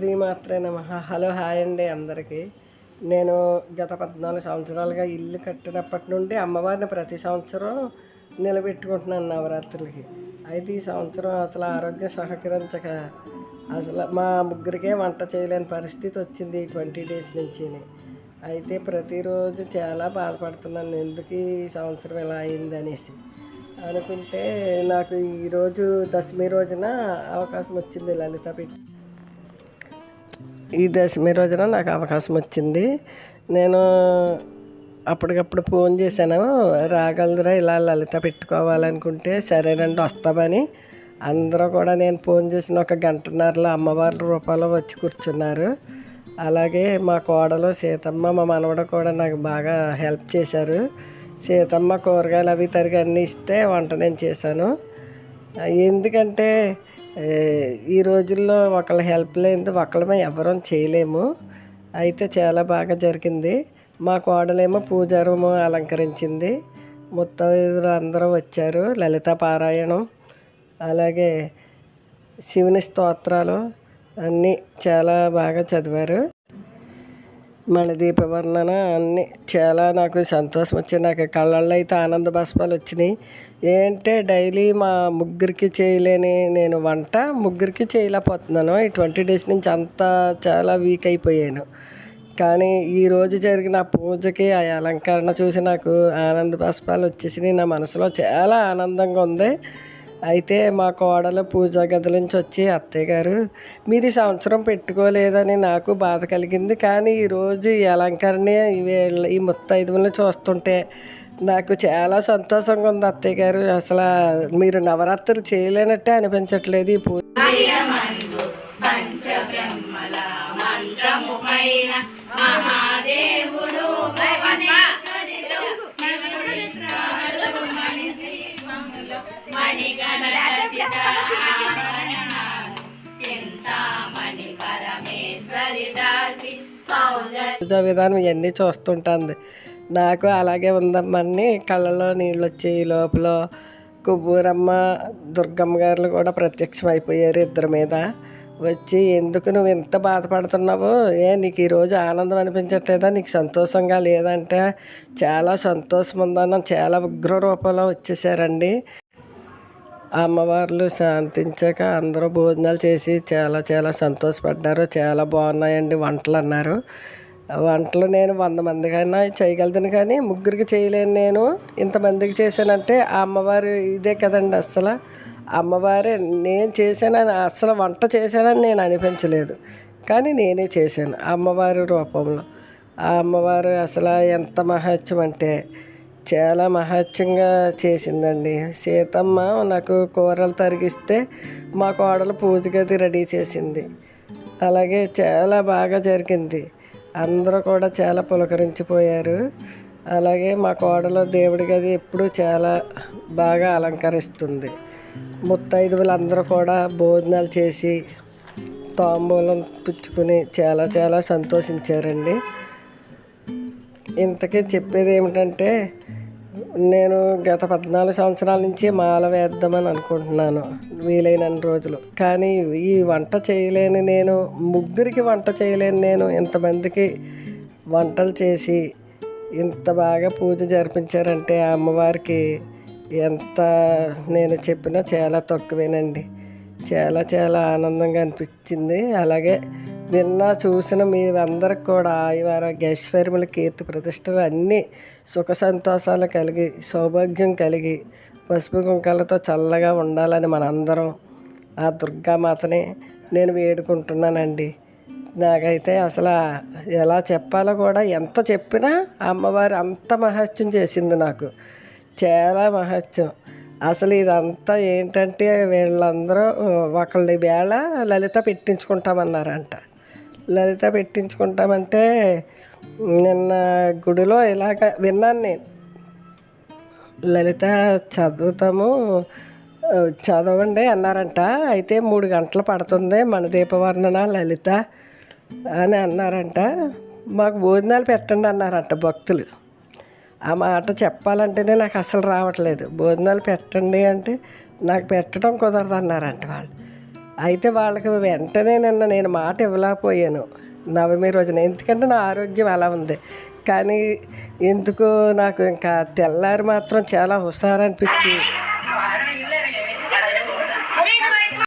శ్రీమాత్రే నమ. Hello hi అండి అందరికీ. నేను గత పద్నాలుగు సంవత్సరాలుగా ఇల్లు కట్టినప్పటి నుండి అమ్మవారిని ప్రతి సంవత్సరం నిలబెట్టుకుంటున్నాను నవరాత్రులకి. అయితే ఈ సంవత్సరం అసలు ఆరోగ్యం సహకరించక అసలు మా ముగ్గురికే వంట చేయలేని పరిస్థితి వచ్చింది ఈ ట్వంటీ డేస్ నుంచి అయితే ప్రతిరోజు చాలా బాధపడుతున్నాను. ఎందుకు ఈ సంవత్సరం ఇలా అయింది అనేసి. అనుకుంటే నాకు ఈరోజు దశమి రోజున అవకాశం వచ్చింది లలిత పెట్టి ఈ దశమి రోజున నాకు అవకాశం వచ్చింది. నేను అప్పటికప్పుడు ఫోన్ చేశాను రాగలదురా ఇలా లలిత పెట్టుకోవాలనుకుంటే సరేనండి వస్తామని. అందరూ కూడా నేను ఫోన్ చేసిన ఒక గంటన్నరలో అమ్మవారి రూపంలో వచ్చి కూర్చున్నారు. అలాగే మా కోడలు సీతమ్మ మా మనవడ కూడా నాకు బాగా హెల్ప్ చేశారు. సీతమ్మ కూరగాయలు అవి తరిగి అన్నీ ఇస్తే వంట నేను చేశాను. ఎందుకంటే ఈ రోజుల్లో ఒకళ్ళ హెల్ప్ లేనిది ఒకళ్ళమే ఎవరం చేయలేము. అయితే చాలా బాగా జరిగింది. మా కోడలేమో పూజారము అలంకరించింది. ముత్తైదులు అందరూ వచ్చారు. లలిత పారాయణం అలాగే శివుని స్తోత్రాలు అన్నీ చాలా బాగా చదివారు. మన దీపవర్ణన అన్నీ చాలా నాకు సంతోషం వచ్చింది. నాకు కళ్ళల్లో అయితే ఆనంద బాష్పాలు వచ్చినాయి. ఏంటంటే డైలీ మా ముగ్గురికి చేయలేని నేను వంట ముగ్గురికి చేయలేకపోతున్నాను. ఈ ట్వంటీ డేస్ నుంచి అంతా చాలా వీక్ అయిపోయాను. కానీ ఈ రోజు జరిగిన పూజకి ఆ అలంకరణ చూసి నాకు ఆనంద బాష్పాలు వచ్చేసినాయి. నా మనసులో చాలా ఆనందంగా ఉంది. అయితే మా కోడలు పూజా గది నుంచి వచ్చి అత్తయ్య గారు మీరు ఈ సంవత్సరం పెట్టుకోలేదని నాకు బాధ కలిగింది. కానీ ఈరోజు ఈ అలంకరణ ఈ వీళ్ళ- ఈ ముత్తైదువులను చూస్తుంటే నాకు చాలా సంతోషంగా ఉంది అత్తయ్య గారు. అసలు మీరు నవరాత్రులు చేయలేనట్టే అనిపించట్లేదు ఈ పూజ పూజా విధానం ఇవన్నీ చూస్తుంటుంది. నాకు అలాగే ఉందమ్మని కళ్ళలో నీళ్ళు వచ్చాయి లోపల కొవ్వూరమ్మ దుర్గమ్మ గారు కూడా ప్రత్యక్షం అయిపోయారు ఇద్దరి మీద. వచ్చి ఎందుకు నువ్వు ఎంత బాధపడుతున్నావు? ఏ నీకు ఈరోజు ఆనందం అనిపించట్లేదా? నీకు సంతోషంగా లేదంటే చాలా సంతోషం ఉందన్న చాలా ఉగ్ర రూపంలో వచ్చేసారండి. అమ్మవార్లు శాంతించాక అందరూ భోజనాలు చేసి చాలా చాలా సంతోషపడ్డారు. చాలా బాగున్నాయండి వంటలు అన్నారు. వంటలు నేను వంద మందికైనా చేయగలుగుతాను కానీ ముగ్గురికి చేయలేను నేను. ఇంతమందికి చేశానంటే ఆ అమ్మవారు ఇదే కదండి అస్సలు. అమ్మవారే నేను చేశానని అస్సలు వంట చేశానని నేను అనిపించలేదు. కానీ నేనే చేశాను అమ్మవారి రూపంలో. ఆ అమ్మవారు అసలు ఎంత మహత్యం అంటే చాలా మహత్యంగా చేసిందండి. సీతమ్మ నాకు కూరలు తరిగిస్తే మా కోడలు పూజ గది రెడీ చేసింది. అలాగే చాలా బాగా జరిగింది. అందరూ కూడా చాలా పులకరించిపోయారు. అలాగే మా కోడలో దేవుడి గది ఎప్పుడూ చాలా బాగా అలంకరిస్తుంది. ముత్తైదువులు అందరూ కూడా భోజనాలు చేసి తాంబూలం పుచ్చుకుని చాలా చాలా సంతోషించారండి. ఇంతకీ చెప్పేది ఏమిటంటే నేను గత పద్నాలుగు సంవత్సరాల నుంచి మాల వేద్దామని అనుకుంటున్నాను. వీలైనన్ని రోజులు. కానీ ఈ వంట చేయలేని నేను ముగ్గురికి వంట చేయలేని నేను ఇంతమందికి వంటలు చేసి ఇంత బాగా పూజ జరిపించారంటే ఆ అమ్మవారికి ఎంత నేను చెప్పినా చాలా తక్కువేనండి. చాలా చాలా ఆనందంగా అనిపించింది. అలాగే విన్నా చూసిన మీ అందరికి కూడా ఆయువారోగ్య ఐశ్వర్యములు కీర్తి ప్రతిష్టలు అన్నీ సుఖ సంతోషాలు కలిగి సౌభాగ్యం కలిగి పసుపు కుంకాలతో చల్లగా ఉండాలని మనందరం ఆ దుర్గామాతని నేను వేడుకుంటున్నానండి. నాకైతే అసలు ఎలా చెప్పాలో కూడా ఎంత చెప్పినా అమ్మవారు అంత మహత్యం చేసింది నాకు. చాలా మహత్యం. అసలు ఇదంతా ఏంటంటే వీళ్ళందరూ ఒకళ్ళ వేళ లలిత పెట్టించుకుంటామన్నారంట. లలిత పెట్టించుకుంటామంటే నిన్న గుడిలో ఇలాగ విన్నాను నేను. లలిత చదువుతాము చదవండి అన్నారంట. అయితే మూడు గంటలు పడుతుంది మన దీపవర్ణన లలిత అని అన్నారంట. మాకు భోజనాలు పెట్టండి అన్నారంట భక్తులు. ఆ మాట చెప్పాలంటేనే నాకు అసలు రావట్లేదు. భోజనాలు పెట్టండి అంటే నాకు పెట్టడం కుదరదు అన్నారంట వాళ్ళు. అయితే వాళ్ళకి వెంటనే నిన్న నేను మాట ఇవ్వలేకపోయాను నవమి రోజున. ఎందుకంటే నా ఆరోగ్యం అలా ఉంది. కానీ ఎందుకు నాకు ఇంకా తెల్లారి మాత్రం చాలా హుషారు అనిపించి